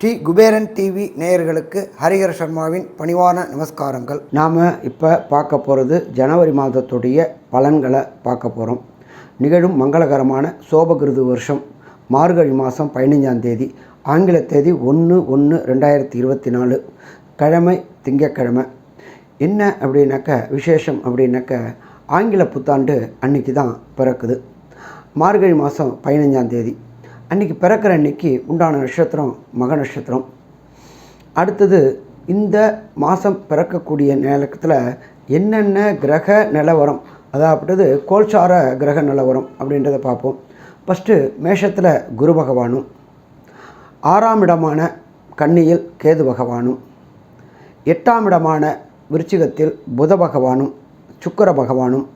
Sri Kuberan TV நேயர்களுக்கு ஹரிஹர சர்மாவின் பணிவான நமஸ்காரங்கள். நாம் இப்போ பார்க்க போகிறது ஜனவரி மாதத்துடைய பலன்களை பார்க்க போகிறோம் நிகழும் மங்களகரமான சோபகிருது வருஷம் மார்கழி மாதம் பதினஞ்சாம் தேதி ஆங்கில தேதி ஒன்று ஒன்று ரெண்டாயிரத்தி இருபத்தி நாலு கிழமை திங்கக்கிழமை என்ன அப்படின்னாக்க விசேஷம் அப்படின்னாக்க ஆங்கில புத்தாண்டு அன்னைக்கு தான் பிறக்குது. மார்கழி மாதம் பதினஞ்சாம் தேதி. அன்றைக்கி பிறக்கிற அன்னைக்கு உண்டான நட்சத்திரம் மக நட்சத்திரம். அடுத்தது இந்த மாதம் பிறக்கக்கூடிய நேரத்தில் என்னென்ன கிரக நிலவரம் அதாவது கோல்சார கிரக நிலவரம் அப்படின்றத பார்ப்போம். ஃபஸ்ட்டு மேஷத்தில் குரு பகவானும் ஆறாம் இடமான கன்னியில் கேது பகவானும் எட்டாம் இடமான விருச்சிகத்தில் புத பகவானும் சுக்கிர பகவானும்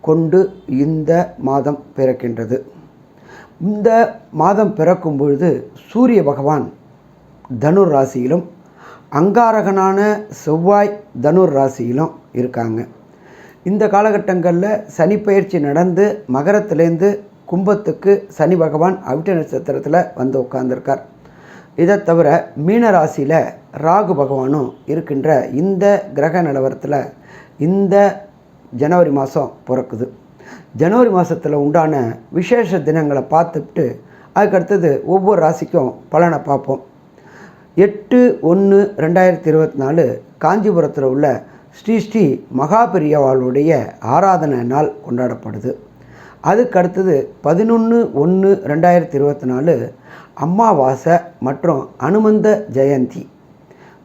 கொண்டு இந்த மாதம் பிறக்கின்றது. இந்த மாதம் பிறக்கும் பொழுது சூரிய பகவான் தனுர் ராசியிலும் அங்காரகனான செவ்வாய் தனுர் ராசியிலும் இருக்காங்க. இந்த காலகட்டங்களில் சனி பயிற்சி நடந்து மகரத்திலேருந்து கும்பத்துக்கு சனி பகவான் அவிட்ட நட்சத்திரத்தில் வந்து உட்கார்ந்துருக்கார். இதை தவிர மீன ராசியில் ராகு பகவானும் இருக்கின்ற இந்த கிரக நிலவரத்தில் இந்த ஜனவரி மாதம் பிறக்குது. ஜனவரி மாதத்தில் உண்டான விசேஷ தினங்களை பார்த்துட்டு அதுக்கடுத்தது ஒவ்வொரு ராசிக்கும் பலனை பார்ப்போம். எட்டு ஒன்று ரெண்டாயிரத்தி இருபத்தி நாலு காஞ்சிபுரத்தில் உள்ள ஸ்ரீ ஸ்ரீ மகாபெரியவாளுடைய ஆராதனை நாள் கொண்டாடப்படுது. அதுக்கு அடுத்தது பதினொன்று ஒன்று ரெண்டாயிரத்தி இருபத்தி நாலு அம்மாவாசை மற்றும் அனுமந்த ஜெயந்தி.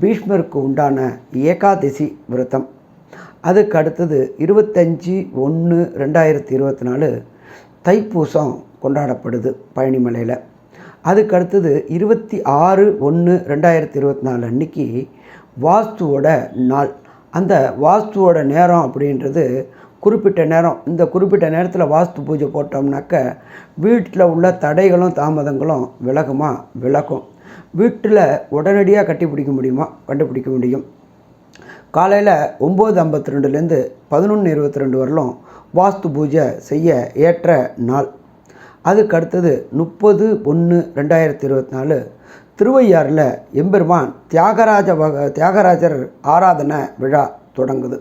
பீஷ்மருக்கு உண்டான ஏகாதசி விரதம். அதுக்கு அடுத்தது இருபத்தஞ்சி ஒன்று ரெண்டாயிரத்தி இருபத்தி நாலு தைப்பூசம் கொண்டாடப்படுது பழனிமலையில். அதுக்கு அடுத்தது இருபத்தி ஆறு ஒன்று ரெண்டாயிரத்தி இருபத்தி நாலு அன்னைக்கு வாஸ்துவோட நாள். அந்த வாஸ்துவோட நேரம் அப்படின்றது குறிப்பிட்ட நேரம். இந்த குறிப்பிட்ட நேரத்தில் வாஸ்து பூஜை போட்டோம்னாக்க வீட்டில் உள்ள தடைகளும் தாமதங்களும் விலகுமா? விலகும். வீட்டில் உடனடியாக கட்டிப்பிடிக்க முடியுமா? கண்டுபிடிக்க முடியும். காலையில் ஒம்பது ஐம்பத்தி ரெண்டுலேருந்து பதினொன்று இருபத்தி ரெண்டு வரலும் வாஸ்து பூஜை செய்ய ஏற்ற நாள். அதுக்கு அடுத்தது முப்பது ஒன்று ரெண்டாயிரத்தி இருபத்தி நாலு திருவையாறில் எம்பெருமான் தியாகராஜ வக தியாகராஜர் ஆராதனை விழா தொடங்குது.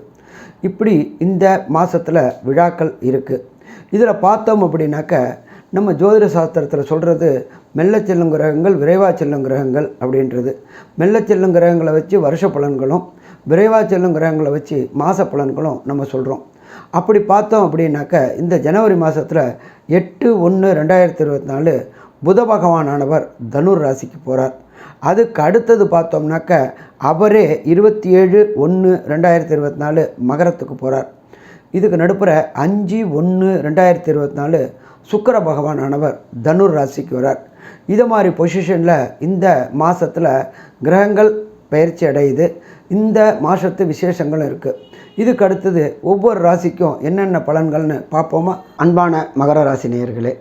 இப்படி இந்த மாதத்தில் விழாக்கள் இருக்குது இதில் பார்த்தோம் அப்படின்னாக்க நம்ம ஜோதிட சாஸ்திரத்தில் சொல்கிறது மெல்ல செல்லும் கிரகங்கள் விரைவாக செல்லும் கிரகங்கள் அப்படின்றது. மெல்ல செல்லும் கிரகங்களை வச்சு வருஷ பலன்களும் விரைவாக செல்லும் கிரகங்களை வச்சு மாத பலன்களும் நம்ம சொல்கிறோம் அப்படி பார்த்தோம் அப்படின்னாக்க இந்த ஜனவரி மாதத்தில் எட்டு ஒன்று ரெண்டாயிரத்தி இருபத்தி நாலு புத பகவானானவர் தனுர் ராசிக்கு போகிறார் அதுக்கு அடுத்தது பார்த்தோம்னாக்க அவரே இருபத்தி ஏழு ஒன்று ரெண்டாயிரத்தி இருபத்தி நாலு மகரத்துக்கு போகிறார் இதுக்கு நடுப்புற அஞ்சு ஒன்று ரெண்டாயிரத்தி இருபத்தி நாலு சுக்கர பகவானானவர் தனுர் ராசிக்கு வரார். இது மாதிரி பொசிஷனில் இந்த மாதத்தில் கிரகங்கள் பயிற்சி அடையுது. இந்த மாதத்து விசேஷங்களும் இருக்குது இதுக்கு அடுத்தது ஒவ்வொரு ராசிக்கும் என்னென்ன பலன்கள்னு பார்ப்போமா? அன்பான மகர ராசி நேயர்களே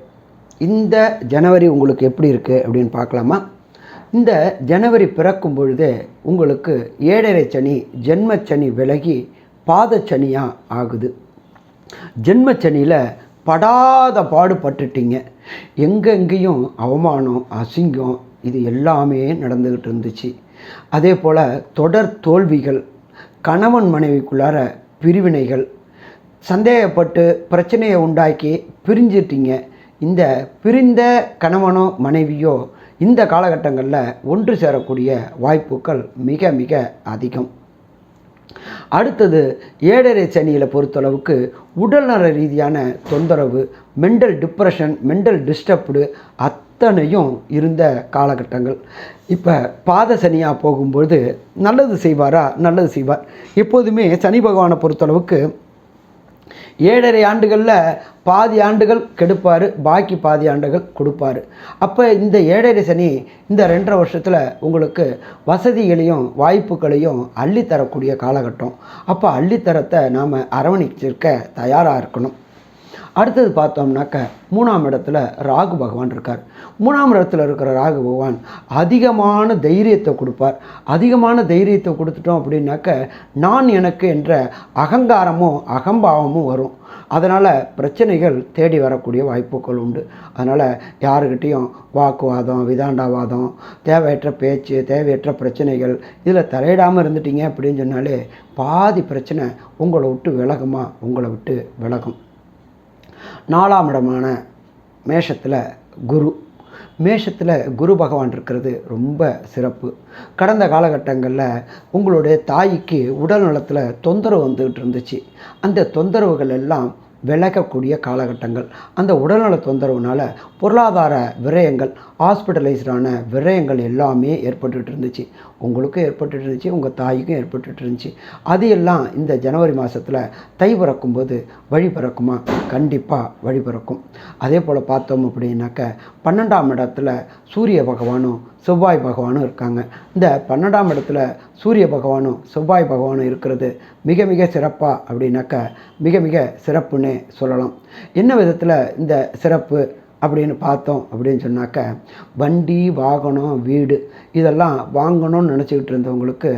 இந்த ஜனவரி உங்களுக்கு எப்படி இருக்குது அப்படின்னு பார்க்கலாமா? இந்த ஜனவரி பிறக்கும் பொழுது உங்களுக்கு ஏழரை சனி ஜென்மச்சனி விலகி பாதச்சனியாக ஆகுது. ஜென்மச்சனியில் படாத பாடுபட்டுட்டீங்க. எங்கெங்கேயும் அவமானம் அசிங்கம் இது எல்லாமே நடந்துக்கிட்டு இருந்துச்சு. அதே போல் தொடர் தோல்விகள் கணவன் மனைவிக்குள்ளார பிரிவினைகள் சந்தேகப்பட்டு பிரச்சனையை உண்டாக்கி பிரிஞ்சிட்டீங்க. இந்த பிரிந்த கணவனோ மனைவியோ இந்த காலகட்டங்களில் ஒன்று சேரக்கூடிய வாய்ப்புகள் மிக மிக அதிகம். அடுத்தது ஏழரை சனியில் பொறுத்தளவுக்கு உடல்நல ரீதியான தொந்தரவு மென்டல் டிப்ரெஷன் மென்டல் டிஸ்டர்ப்டு அத்தனையும் இருந்த காலகட்டங்கள். இப்போ பாத சனியாக போகும்பொழுது நல்லது செய்வாரா? நல்லது செய்வார். எப்போதுமே சனி பகவானை பொறுத்தளவுக்கு ஏழரை ஆண்டுகளில் பாதி ஆண்டுகள் கெடுப்பார் பாக்கி பாதி ஆண்டுகள் கொடுப்பார். அப்போ இந்த ஏழரை சனி இந்த ரெண்டரை வருஷத்தில் உங்களுக்கு வசதிகளையும் வாய்ப்புகளையும் அள்ளித்தரக்கூடிய காலகட்டம். அப்போ அள்ளித்தரத்தை நாம் அரவணைச்சிருக்க தயாராக இருக்கணும். அடுத்தது பார்த்தோம்னாக்க மூணாம் இடத்துல ராகு பகவான் இருக்கார். மூணாம் இடத்துல இருக்கிற ராகு பகவான் அதிகமான தைரியத்தை கொடுப்பார். அதிகமான தைரியத்தை கொடுத்துட்டோம் அப்படின்னாக்க நான் எனக்கு என்ற அகங்காரமும் அகம்பாவமும் வரும். அதனால் பிரச்சனைகள் தேடி வரக்கூடிய வாய்ப்புகள் உண்டு. அதனால் யாருக்கிட்டேயும் வாக்குவாதம் விதாண்டாவாதம் தேவையற்ற பேச்சு தேவையற்ற பிரச்சனைகள் இதில் தலையிடாமல் இருந்துட்டீங்க அப்படின்னு சொன்னாலே பாதி பிரச்சனை உங்களை விட்டு விலகுமா? உங்களை விட்டு விலகும். நாலாம் இடமான மேஷத்தில் குரு. மேஷத்தில் குரு பகவான் இருக்கிறது ரொம்ப சிறப்பு. கடந்த காலகட்டங்களில் உங்களுடைய தாய்க்கு உடல் நலத்தில் தொந்தரவு வந்துக்கிட்டு இருந்துச்சு. அந்த தொந்தரவுகள் எல்லாம் விலகக்கூடிய காலகட்டங்கள். அந்த உடல்நல தொந்தரவுனால பொருளாதார விரயங்கள் ஹாஸ்பிட்டலைஸ்டான விரயங்கள் எல்லாமே ஏற்பட்டுட்டு இருந்துச்சு உங்களுக்கும் ஏற்பட்டுட்டு இருந்துச்சு உங்கள் தாய்க்கும் ஏற்பட்டுட்டு இருந்துச்சு அது எல்லாம் இந்த ஜனவரி மாதத்தில் தை பிறக்கும்போது வழி பிறக்குமா கண்டிப்பாக வழி பிறக்கும் அதே போல் பார்த்தோம் அப்படின்னாக்க பன்னெண்டாம் இடத்துல சூரிய பகவானும் செவ்வாய் பகவானும் இருக்காங்க. இந்த பன்னெண்டாம் இடத்துல சூரிய பகவானும் செவ்வாய் பகவானும் இருக்கிறது மிக மிக சிறப்பாக அப்படின்னாக்க மிக மிக சிறப்புன்னு சொல்லலாம். என்ன விதத்தில் இந்த சிறப்பு அப்படின்னு பார்த்தோம் அப்படின்னு சொன்னாக்க வண்டி வாகனம் வீடு இதெல்லாம் வாங்கணும்னு நினச்சிக்கிட்டு இருந்தவங்களுக்கு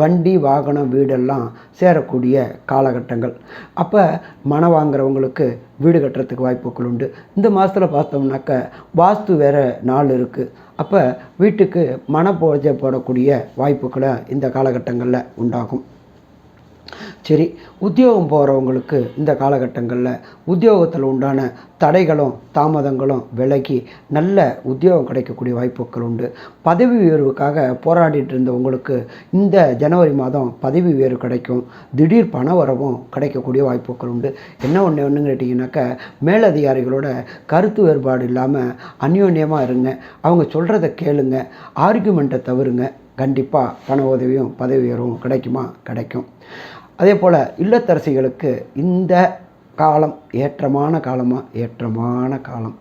வண்டி வாகனம் வீடெல்லாம் சேரக்கூடிய காலகட்டங்கள். அப்போ மனை வாங்குறவங்களுக்கு வீடு கட்டுறதுக்கு வாய்ப்புகள் உண்டு. இந்த மாதத்தில் பார்த்தோம்னாக்க வாஸ்து வேறு நாள் இருக்குது அப்போ வீட்டுக்கு மன பூஜை போடக்கூடிய வாய்ப்புகளை இந்த காலகட்டங்களில் உண்டாகும். சரி உத்தியோகம் போகிறவங்களுக்கு இந்த காலகட்டங்களில் உத்தியோகத்தில் உண்டான தடைகளும் தாமதங்களும் விலகி நல்ல உத்தியோகம் கிடைக்கக்கூடிய வாய்ப்புகள் உண்டு. பதவி உயர்வுக்காக போராடிட்டு இருந்தவங்களுக்கு இந்த ஜனவரி மாதம் பதவி உயர்வு கிடைக்கும். திடீர் பண வரவும் கிடைக்கக்கூடிய வாய்ப்புகள் உண்டு. என்ன ஒன்று ஒன்றுன்னு கேட்டிங்கனாக்கா மேலதிகாரிகளோட கருத்து வேறுபாடு இல்லாமல் அந்யோன்யமாக இருங்க. அவங்க சொல்கிறத கேளுங்க. ஆர்குமெண்ட்டை தவிருங்க கண்டிப்பாக பண உதவியும் பதவி உயர்வும் கிடைக்குமா? கிடைக்கும். அதே போல் இல்லத்தரசிகளுக்கு இந்த காலம் ஏற்றமான காலமாக ஏற்றமான காலம்.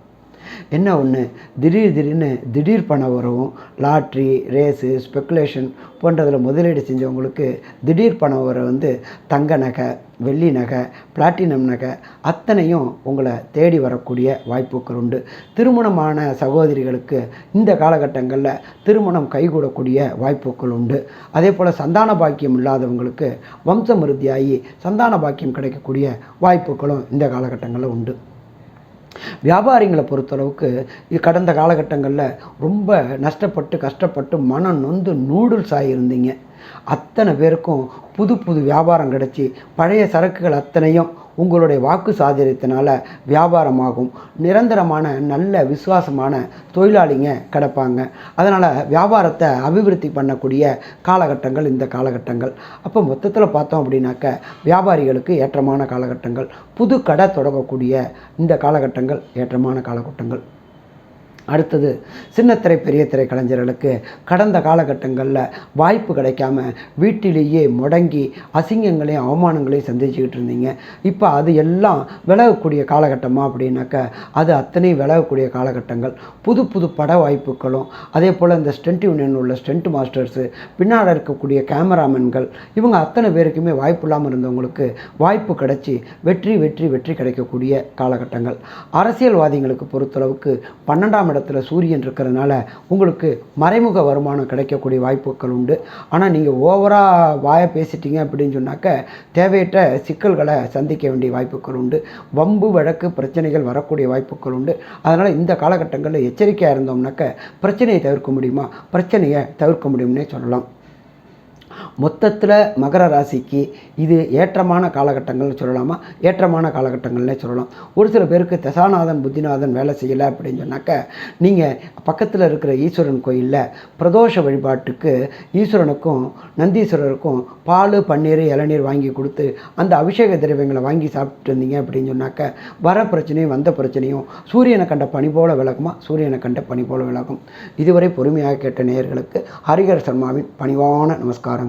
என்ன ஒன்று திடீர் திடீர்னு திடீர் பணம் வரவும் லாட்ரி ரேஸு ஸ்பெக்குலேஷன் போன்றதில் முதலீடு செஞ்சவங்களுக்கு திடீர் பணம் வர வந்து தங்க நகை வெள்ளி நகை பிளாட்டினம் நகை அத்தனையும் உங்களை தேடி வரக்கூடிய வாய்ப்புகள் உண்டு. திருமணமான சகோதரிகளுக்கு இந்த காலகட்டங்களில் திருமணம் கைகூடக்கூடிய வாய்ப்புகள் உண்டு. அதே போல் சந்தான பாக்கியம் இல்லாதவங்களுக்கு வம்சமிருத்தியாகி சந்தான பாக்கியம் கிடைக்கக்கூடிய வாய்ப்புகளும் இந்த காலகட்டங்களில் உண்டு. வியாபாரிங்களை பொறுத்தளவுக்கு கடந்த காலகட்டங்களில் ரொம்ப நஷ்டப்பட்டு கஷ்டப்பட்டு மனம் நொந்து நூடுல்ஸ் ஆகியிருந்தீங்க அத்தனை பேருக்கும் புது புது வியாபாரம் கிடச்சி பழைய சரக்குகள் அத்தனையும் உங்களுடைய வாக்கு சாதுரியத்தினால வியாபாரமாகும். நிரந்தரமான நல்ல விசுவாசமான தொழிலாளிங்க கிடப்பாங்க. அதனால் வியாபாரத்தை அபிவிருத்தி பண்ணக்கூடிய காலகட்டங்கள் இந்த காலகட்டங்கள். அப்போ மொத்தத்தில் பார்த்தோம் அப்படின்னாக்க வியாபாரிகளுக்கு ஏற்றமான காலகட்டங்கள். புது கடை தொடங்கக்கூடிய இந்த காலகட்டங்கள் ஏற்றமான காலகட்டங்கள். அடுத்தது சின்னத்திரை பெரிய திரை கலைஞர்களுக்கு கடந்த காலகட்டங்களில் வாய்ப்பு கிடைக்காம வீட்டிலேயே முடங்கி அசிங்கங்களையும் அவமானங்களையும் சந்திச்சுக்கிட்டு இருந்தீங்க. இப்போ அது எல்லாம் விலகக்கூடிய காலகட்டமாக அப்படின்னாக்க அது அத்தனை விலகக்கூடிய காலகட்டங்கள். புது புது பட வாய்ப்புகளும் அதே போல் இந்த ஸ்டென்ட் யூனியன் உள்ள ஸ்டென்ட் மாஸ்டர்ஸு பின்னால் இருக்கக்கூடிய கேமராமேன்கள் இவங்க அத்தனை பேருக்குமே வாய்ப்பு இல்லாமல் இருந்தவங்களுக்கு வாய்ப்பு கிடைச்சி வெற்றி வெற்றி வெற்றி கிடைக்கக்கூடிய காலகட்டங்கள். அரசியல்வாதிகளுக்கு பொறுத்தளவுக்கு பன்னெண்டாம் இடத்துல சூரியன் இருக்கிறதுனால உங்களுக்கு மறைமுக வருமானம் கிடைக்கக்கூடிய வாய்ப்புகள் உண்டு. ஆனால் நீங்கள் ஓவராக வாயை பேசிட்டீங்க அப்படின்னு சொன்னாக்க தேவையற்ற சிக்கல்களை சந்திக்க வேண்டிய வாய்ப்புகள் உண்டு. வம்பு வழக்கு பிரச்சனைகள் வரக்கூடிய வாய்ப்புகள் உண்டு. அதனால் இந்த காலகட்டங்களில் எச்சரிக்கையாக இருந்தோம்னாக்க பிரச்சனையை தவிர்க்க முடியுமா? பிரச்சனையை தவிர்க்க முடியும்னே சொல்லலாம். மொத்தத்தில் மகர ராசிக்கு இது ஏற்றமான காலகட்டங்கள்னு சொல்லலாமா? ஏற்றமான காலகட்டங்கள்னே சொல்லலாம். ஒரு சில பேருக்கு தசாநாதன் புத்திநாதன் வேலை செய்யலை அப்படின்னு சொன்னாக்க நீங்கள் பக்கத்தில் இருக்கிற ஈஸ்வரன் கோயிலில் பிரதோஷ வழிபாட்டுக்கு ஈஸ்வரனுக்கும் நந்தீஸ்வரருக்கும் பால் பன்னீர் இளநீர் வாங்கி கொடுத்து அந்த அபிஷேக திரவியங்களை வாங்கி சாப்பிட்டு இருந்தீங்க அப்படின்னு சொன்னாக்க வர பிரச்சனையும் வந்த பிரச்சனையும் சூரியனை கண்ட பனி போல விளக்குமா? சூரியனை கண்ட பனி போல விளக்கும். இதுவரை பொறுமையாக கேட்ட நேயர்களுக்கு ஹரிகர் சர்மாவின் பணிவான நமஸ்காரம்